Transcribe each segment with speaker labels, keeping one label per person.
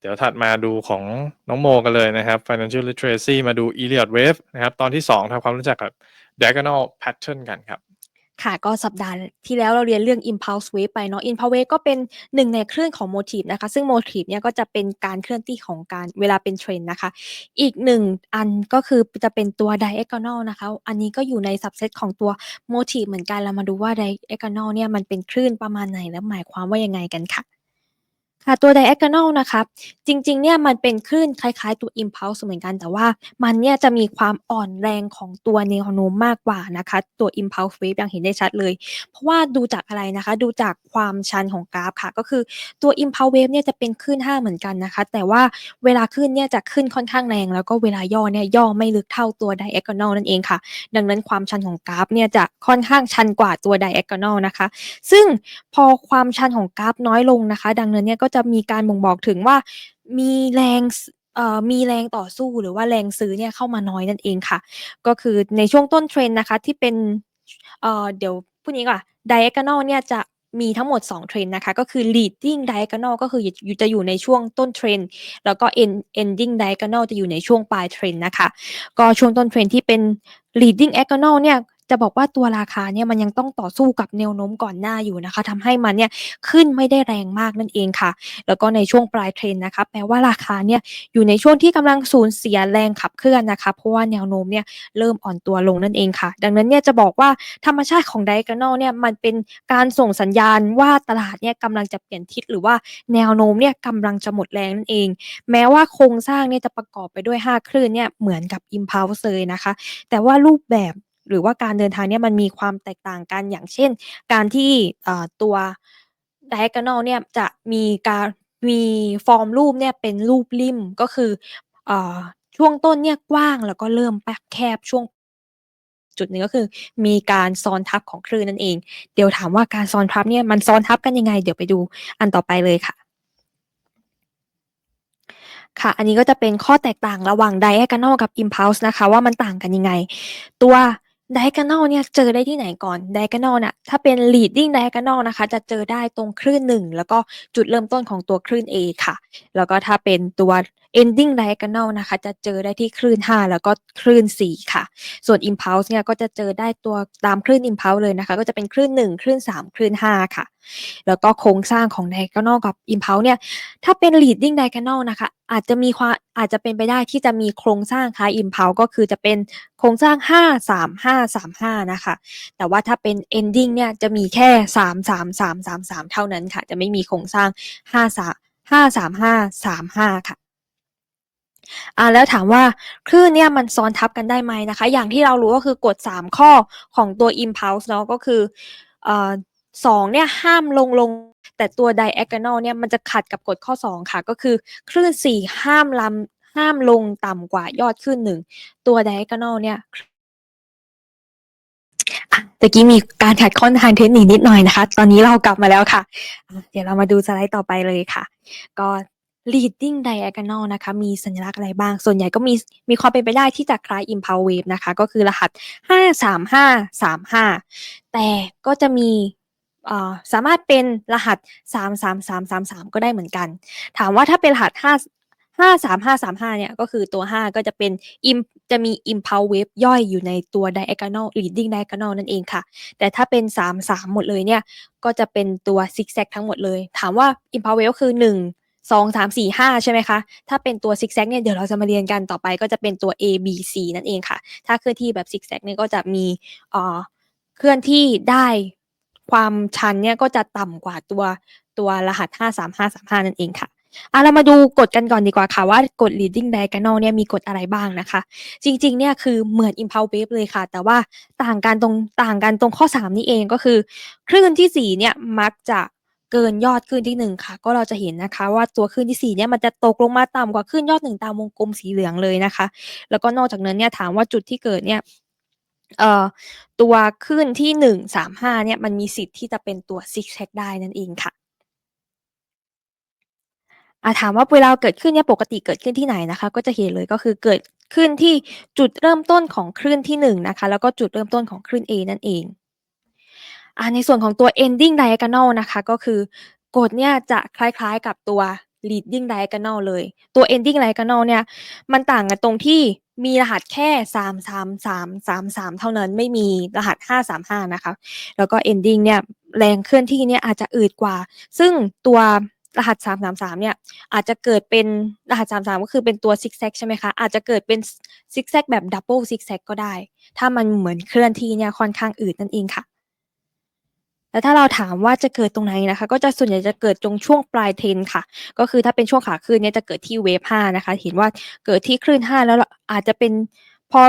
Speaker 1: เดี๋ยวถัดมาดูของน้องโมกันเลยนะครับ Financial Literacy มาดู Elliott Wave นะครับ ตอนที่ 2ทำความรู้จักกับ Diagonal Pattern กันครับ
Speaker 2: ค่ะ ก็สัปดาห์ที่แล้วเราเรียนเรื่อง impulse wave ไปเนาะ impulse wave ก็เป็นหนึ่งในคลื่นของ motif นะคะ ซึ่ง motif เนี่ยก็จะเป็นการเคลื่อนที่ของการเวลาเป็นเทรนนะคะ อีกหนึ่งอันก็คือจะเป็นตัว diagonal นะคะ อันนี้ก็อยู่ใน subset ของตัว motif เหมือนกัน เรามาดูว่า diagonal เนี่ยมันเป็นคลื่นประมาณไหนและหมายความว่ายังไงกันค่ะ ค่ะตัว diagonal นะคะจริงๆเนี่ยมันเป็นคลื่นคล้ายๆตัว impulse เหมือนกันแต่ว่ามันเนี่ยจะมีความอ่อนแรงของตัวแนวโน้มมากกว่านะคะตัว impulse wave อย่างเห็นได้ชัดเลย เพราะว่าดูจากอะไรนะคะดูจากความชันของกราฟค่ะก็คือตัว impulse wave เนี่ยจะเป็นคลื่น5เหมือนกันนะคะแต่ว่าเวลาขึ้นเนี่ยจะขึ้นค่อนข้างแรง แล้วก็เวลาย่อเนี่ยย่อไม่ลึกเท่าตัว diagonal นั่นเองค่ะ ดังนั้นความชันของกราฟเนี่ยจะค่อนข้างชันกว่าตัว diagonal นะคะ ซึ่งพอความชันของกราฟน้อยลงนะคะ ดังนั้นเนี่ยก็จะมีการบ่งบอกถึงว่ามีแรงมีแรงต่อสู้หรือว่าแรงซื้อเนี่ยเข้ามาน้อยนั่นเองค่ะ ก็คือในช่วงต้นเทรนนะคะที่เป็นเเดี๋ยวพูดนี้ก่อน diagonal เนี่ยจะมีทั้งหมด 2 เทรนนะคะ ก็คือ leading diagonal ก็คืออยู่จะอยู่ในช่วงต้นเทรนแล้วก็ end ending diagonal จะอยู่ในช่วงปลายเทรนนะคะ ก็ช่วงต้นเทรนที่เป็น leading diagonal เนี่ย จะบอกว่าตัวราคาเนี่ยมันยังต้องต่อสู้กับแนวโน้มก่อนหน้าอยู่นะคะทำให้มันเนี่ยขึ้นไม่ได้แรงมากนั่นเองค่ะ แล้วก็ในช่วงปลายเทรนนะคะแปลว่าราคาเนี่ยอยู่ในช่วงที่กำลังสูญเสียแรงขับเคลื่อนนะคะเพราะว่าแนวโน้มเนี่ยเริ่มอ่อนตัวลงนั่นเองค่ะ ดังนั้นเนี่ยจะบอกว่าธรรมชาติของ diagonal เนี่ยมันเป็นการส่งสัญญาณว่าตลาดเนี่ยกำลังจะเปลี่ยนทิศหรือว่าแนวโน้มเนี่ยกำลังจะหมดแรงนั่นเอง แม้ว่าโครงสร้างเนี่ยจะประกอบไปด้วย 5 คลื่นเนี่ยเหมือนกับ impulse เลยนะคะ แต่ว่ารูปแบบ หรือว่าการเดินทางเนี่ยมันมีความแตกต่างกันอย่างเช่น การที่ตัว diagonal เนี่ยจะมีการมีฟอร์มรูปเนี่ยเป็นรูปริมก็คืออช่วงต้นเนี่ยกว้างแล้วก็เริ่มแป๊กแคบช่วงจุดหนึ่งก็คือมีการซ้อนทับของคลื่นนั่นเอง เดี๋ยวถามว่าการซ้อนทับเนี่ยมันซ้อนทับกันยังไง เดี๋ยวไปดูอันต่อไปเลยค่ะ ค่ะ อันนี้ก็จะเป็นข้อแตกต่างระหว่าง diagonal กับ impulse นะคะ ว่ามันต่างกันยังไง ตัว diagonal เนี่ยเจอได้ที่ไหนก่อน diagonal น่ะถ้าเป็น leading diagonal นะคะจะเจอได้ตรงคลื่น 1 แล้วก็จุดเริ่มต้นของตัวคลื่น A ค่ะ แล้วก็ถ้าเป็นตัว ending diagonal นะคะ จะเจอได้ที่คลื่น 5 แล้วก็คลื่น 4 ค่ะ ส่วน impulse เนี่ยก็จะเจอได้ตัวตามคลื่น impulse เลยนะคะ ก็จะเป็นคลื่น 1 คลื่น 3 คลื่น 5 ค่ะ แล้วก็โครงสร้างของ diagonal กับ impulse เนี่ย ถ้าเป็น leading diagonal นะคะ อาจจะมีความอาจจะเป็นไปได้ที่จะมีโครงสร้างคล้าย impulse ก็คือจะเป็นโครงสร้าง 5 3 5 3 5 นะคะ แต่ว่าถ้าเป็น ending เนี่ยจะมีแค่ 3 3 3 3 3 เท่านั้นค่ะ จะไม่มีโครงสร้าง 5 3 5 3 5 3 5 ค่ะ อ่าแล้วถามว่าคลื่นเนี่ยมันซ้อนทับกันได้ไหมนะคะ อย่างที่เรารู้ก็คือกฎ 3 ข้อของตัว impulse เนาะก็คือเอ่อสองเนี่ยห้ามลงลง แต่ตัว diagonal เนี่ยมันจะขัดกับกฎข้อ 2 ค่ะ ก็คือคลื่น 4 ห้ามลำห้ามลงต่ำกว่ายอดคลื่น1ตัว diagonal เนี่ยตะกี้มีการขัดข้องทางเทคนิคนิดหน่อยนะคะ ตอนนี้เรากลับมาแล้วค่ะ เดี๋ยวเรามาดูสไลด์ต่อไปเลยค่ะ ก็ leading diagonal นะคะ มีสัญลักษณ์อะไรบ้าง ส่วนใหญ่ก็มีมีความเป็นไปได้ที่จะคล้าย impulse wave นะคะ ก็คือรหัส 53535 แต่ก็จะมีสามารถเป็นรหัส 33333 ก็ได้เหมือนกัน ถามว่าถ้าเป็นรหัส 5 53535 เนี่ย ก็คือตัว 5 ก็จะเป็น im จะมี impulse wave ย่อยอยู่ในตัว diagonal leading diagonal นั่นเองค่ะ แต่ถ้าเป็น 33 หมดเลยเนี่ย ก็จะเป็นตัว zigzag ทั้งหมดเลย ถามว่า impulse wave คือ 1 2 3 4 5ใช่ไหมคะ ถ้าเป็นตัว zigzag เนี่ยเดี๋ยวเราจะมาเรียนกันต่อไปก็จะเป็นตัว A B C นั่นเองค่ะ ถ้าเคลื่อนที่แบบ zigzag เนี่ยก็จะมีเคลื่อนที่ได้ความชันเนี่ยก็จะต่ำกว่าตัวตัวรหัส 53535 นั่นเองค่ะอะเรามาดูกฎกันก่อนดีกว่าค่ะ ว่ากฎ leading diagonal เนี่ยมีกฎอะไรบ้างนะคะ จริงๆเนี่ยคือเหมือน impulse wave เลยค่ะ แต่ว่าต่างกันตรงต่างกันตรงข้อ 3 นี่เองก็คือ คลื่นที่ 4 เนี่ยมักจะ เกินยอดคลื่นที่ 1 ค่ะ ก็เราจะเห็นนะคะว่าตัวคลื่นที่ 4 เนี่ยมันจะตกลงมาต่ำกว่าคลื่นยอด 1 ตามวงกลมสีเหลืองเลยนะคะ แล้วก็นอกจากนั้นเนี่ยถามว่าจุดที่เกิดเนี่ยเอ่อตัวขึ้นที่หนึ่งสามห้าเนี่ยมันมีสิทธิ์ที่จะเป็นตัวซิกแซกได้นั่นเองค่ะอาถามว่าเวลาเกิดขึ้นเนี่ยปกติเกิดขึ้นที่ไหนนะคะ ก็จะเห็นเลยก็คือเกิดขึ้นที่จุดเริ่มต้นของคลื่นที่1นะคะแล้วก็จุดเริ่มต้นของคลื่น A นั่นเอง ในส่วนของตัว ending diagonal นะคะก็คือกฎเนี่ยจะคล้ายๆกับตัว leading diagonal เลย ตัว ending diagonal เนี่ยมันต่างกันตรงที่มีรหัสแค่ 3 3 3 3 3 เท่านั้นไม่มีรหัส 5 3 5 นะคะ แล้วก็ ending เนี่ยแรงเคลื่อนที่เนี่ยอาจจะอืดกว่า ซึ่งตัวรหัส 333 เนี่ยอาจจะเกิดเป็นรหัส 33 ก็คือเป็นตัว zigzag ใช่ไหมคะ อาจจะเกิดเป็น zigzag แบบ double zigzag ก็ได้ ถ้ามันเหมือนเคลื่อนที่เนี่ยค่อนข้างอืดนั่นเองค่ะ แล้วถ้าเราถามว่าจะเกิดตรงไหนนะคะ ก็จะส่วนใหญ่จะเกิดตรงช่วงปลายเทรนค่ะ ก็คือถ้าเป็นช่วงขาขึ้นเนี่ยจะเกิดที่เวฟ5นะคะ เห็นว่าเกิดที่คลื่น 5 แล้วอาจจะเป็นพอ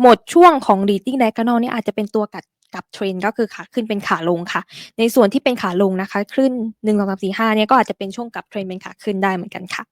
Speaker 2: หมดช่วงของ leading diagonal เนี่ยอาจจะเป็นตัวกัดกับเทรนก็คือขาขึ้นเป็นขาลงค่ะ ในส่วนที่เป็นขาลงนะคะคลื่น1 2 3 4 5เนี่ยก็อาจจะเป็นช่วงกับเทรนเป็นขาขึ้นได้เหมือนกันค่ะ